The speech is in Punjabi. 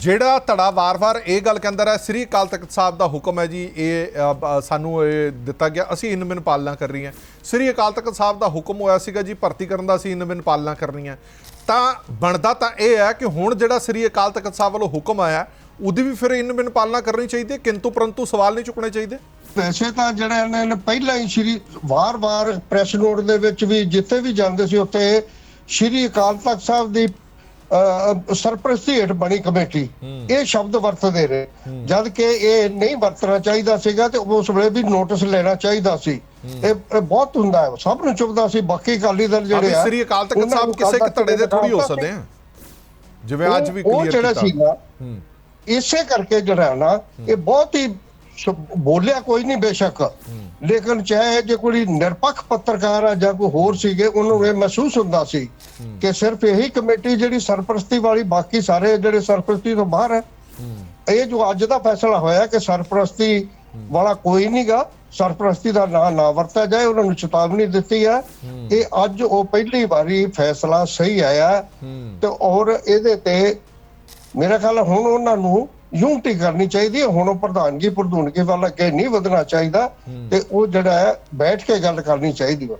ਜਿਹੜਾ ਧੜਾ ਵਾਰ-ਵਾਰ ਇਹ ਗੱਲ ਕਹਿੰਦਾ ਰਿਹਾ, ਸ੍ਰੀ ਅਕਾਲ ਤਖਤ ਸਾਹਿਬ ਦਾ ਹੁਕਮ ਹੈ ਜੀ, ਇਹ ਸਾਨੂੰ ਇਹ ਦਿੱਤਾ ਗਿਆ, ਅਸੀਂ ਇਨ ਬਿਨ ਪਾਲਣਾ ਕਰ ਰਹੀ ਹਾਂ ਸ੍ਰੀ ਅਕਾਲ ਤਖਤ ਸਾਹਿਬ ਦਾ ਹੁਕਮ ਹੋਇਆ ਸੀਗਾ ਜੀ, ਭਰਤੀ ਕਰਨ ਦਾ ਅਸੀਂ ਇਨ ਬਿਨ ਪਾਲਣਾ ਕਰਨੀ ਹੈ ਤਾਂ ਬਣਦਾ ਤਾਂ ਇਹ ਹੈ ਕਿ ਹੁਣ ਜਿਹੜਾ ਸ੍ਰੀ ਅਕਾਲ ਤਖਤ ਸਾਹਿਬ ਵੱਲੋਂ ਹੁਕਮ ਆਇਆ, ਉਹਦੀ ਵੀ ਫਿਰ ਇਨ ਬਿਨ ਪਾਲਣਾ ਕਰਨੀ ਚਾਹੀਦੀ ਹੈ, ਕਿੰਤੂ ਪਰੰਤੂ ਸਵਾਲ ਨਹੀਂ ਚੁੱਕਣੇ ਚਾਹੀਦੇ? ਵੈਸੇ ਤਾਂ ਜਿਹੜਾ ਇਹਨਾਂ ਨੇ ਪਹਿਲਾਂ ਹੀ ਸ਼੍ਰੀ, ਵਾਰ-ਵਾਰ ਪ੍ਰੈਸ ਨੋਟ ਦੇ ਵਿੱਚ ਵੀ ਜਿੱਥੇ ਵੀ ਜਾਂਦੇ ਸੀ, ਉੱਥੇ ਸ਼੍ਰੀ ਅਕਾਲ ਤਖਤ ਸਾਹਿਬ ਦੀ ਸਰਪ੍ਰਸਤੀ ਹੇਠ ਬਣੀ ਕਮੇਟੀ। ਇਹ ਸ਼ਬਦ ਵਰਤਦੇ ਰਹੇ। ਜਦ ਕਿ ਇਹ ਨਹੀਂ ਵਰਤਣਾ ਚਾਹੀਦਾ ਸੀਗਾ ਤੇ ਉਸ ਵੇਲੇ ਵੀ ਨੋਟਿਸ ਲੈਣਾ ਚਾਹੀਦਾ ਸੀ। ਇਹ ਬਹੁਤ ਹੁੰਦਾ ਹੈ। ਸਭ ਨੂੰ ਚੁੱਭਦਾ ਸੀ। ਬਾਕੀ ਅਕਾਲੀ ਦਲ ਜਿਹੜੇ ਆ ਸ੍ਰੀ ਅਕਾਲ ਤਖਤ ਸਾਹਿਬ ਕਿਸੇ ਧੜੇ ਦੇ ਥੋੜੀ ਹੋ ਸਕਦੇ ਆ। ਜਿਵੇਂ ਅੱਜ ਵੀ ਉਹ- ਉਹ ਕਲੀਅਰ ਜਿਹੜਾ ਕੀਤਾ। ਸੀਗਾ ਹੂੰ। ਇਸੇ ਕਰਕੇ ਜਿਹੜਾ ਨਾ ਇਹ ਬਹੁਤ ਹੀ ਬੋਲਿਆ ਕੋਈ ਨਹੀਂ ਬੇਸ਼ੱਕ। ਲੇਕਿਨ ਚਾਹੇ ਜੇ ਕੋਈ ਨਿਰਪੱਖ ਪੱਤਰਕਾਰ ਆ ਜਾਂ ਕੋਈ ਹੋਰ ਸੀਗੇ, ਉਹਨੂੰ ਇਹ ਮਹਿਸੂਸ ਹੁੰਦਾ ਸੀ ਕਿ ਸਿਰਫ ਇਹੀ ਕਮੇਟੀ ਜਿਹੜੀ ਸਰਪ੍ਰਸਤੀ ਵਾਲੀ, ਬਾਕੀ ਸਾਰੇ ਜਿਹੜੇ ਸਰਪ੍ਰਸਤੀ ਤੋਂ ਬਾਹਰ ਹੈ, ਇਹ ਜੋ ਅੱਜ ਦਾ ਫੈਸਲਾ ਹੋਇਆ ਕਿ ਸਰਪ੍ਰਸਤੀ ਵਾਲਾ ਕੋਈ ਨਹੀਂਗਾ, ਸਰਪ੍ਰਸਤੀ ਦਾ ਨਾਂ ਨਾ ਵਰਤਿਆ ਜਾਏ, ਉਹਨਾਂ ਨੂੰ ਚੇਤਾਵਨੀ ਦਿੱਤੀ ਹੈ ਇਹ ਅੱਜ ਉਹ ਪਹਿਲੀ ਵਾਰੀ ਫੈਸਲਾ ਸਹੀ ਆਇਆ ਤੇ ਔਰ ਇਹਦੇ ਤੇ ਮੇਰਾ ਖਿਆਲ ਹੁਣ ਉਹਨਾਂ ਨੂੰ ਯੂਨਿਟੀ ਕਰਨੀ ਚਾਹੀਦੀ ਹੈ। ਹੁਣ ਉਹ ਪ੍ਰਧਾਨਗੀ ਪ੍ਰਧੂਨਗੀ ਵੱਲ ਅੱਗੇ ਨਹੀਂ ਵਧਣਾ ਚਾਹੀਦਾ ਤੇ ਉਹ ਜਿਹੜਾ ਹੈ ਬੈਠ ਕੇ ਗੱਲ ਕਰਨੀ ਚਾਹੀਦੀ ਹੈ।